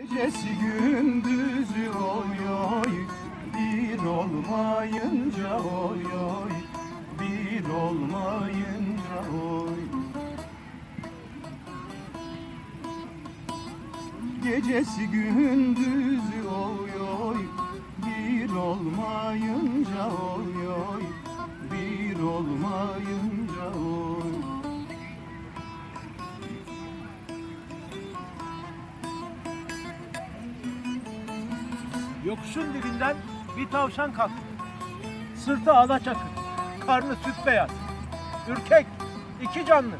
Gecesi gündüzü oy oy. Bir olmayınca oy oy. Bir olmayınca oy. Gecesi gündüzü oy oy. Bir olmayınca oy oy. Bir olmayınca oy Yokuşun dibinden bir tavşan kalktı. Sırtı alaçakı, karnı süt beyaz. Ürkek, iki canlı.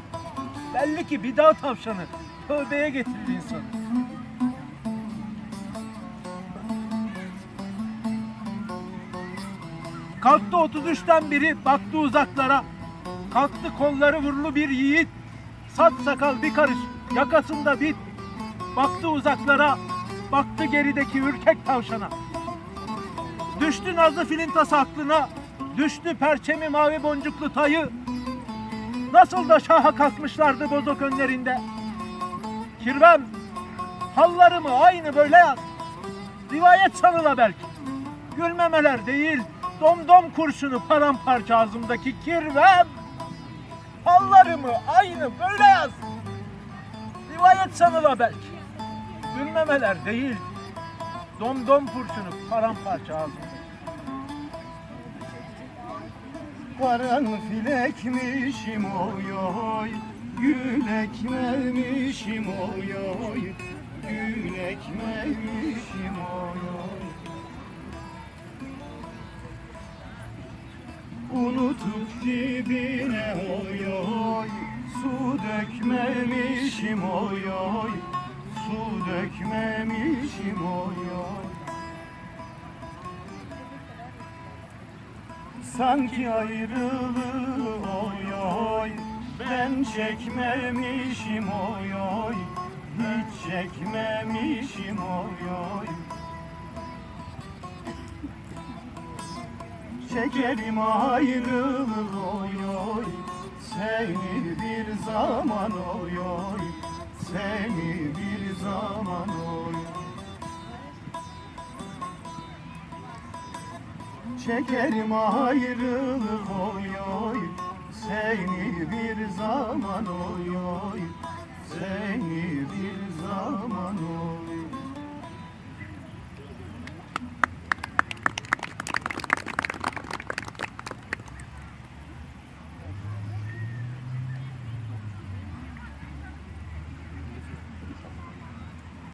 Belli ki bir dağ tavşanı tövbeye getirdi insanı. Kalktı 33'ten biri baktı uzaklara. Kalktı kolları vurulu bir yiğit. Sat sakal bir karış yakasında bit. Baktı uzaklara, baktı gerideki ürkek tavşana. Düştü nazlı filintası aklına, düştü perçemi mavi boncuklu tayı. Nasıl da şaha kalkmışlardı bozok önlerinde. Kirvem, hallarımı aynı böyle yaz. Rivayet sanıla belki. Gülmemeler değil, domdom kurşunu paramparça ağzımdaki kirvem. Hallarımı aynı böyle yaz. Rivayet sanıla belki. Gülmemeler değil, domdom kurşunu paramparça ağzımdaki. Karanfil ekmişim oy oy. Gül ekmemişim oy oy. Gül ekmemişim oy oy. Unutup dibine oy oy. Su dökmemişim oy oy Sanki ayrılığı oy oy. Ben çekmemişim oy oy. Hiç çekmemişim oy oy. Çekerim ayrılığı oy oy. Seni bir zaman oy oy. Seni bir zaman oy Çekerim ayrılık oy oy. Seni bir zaman oy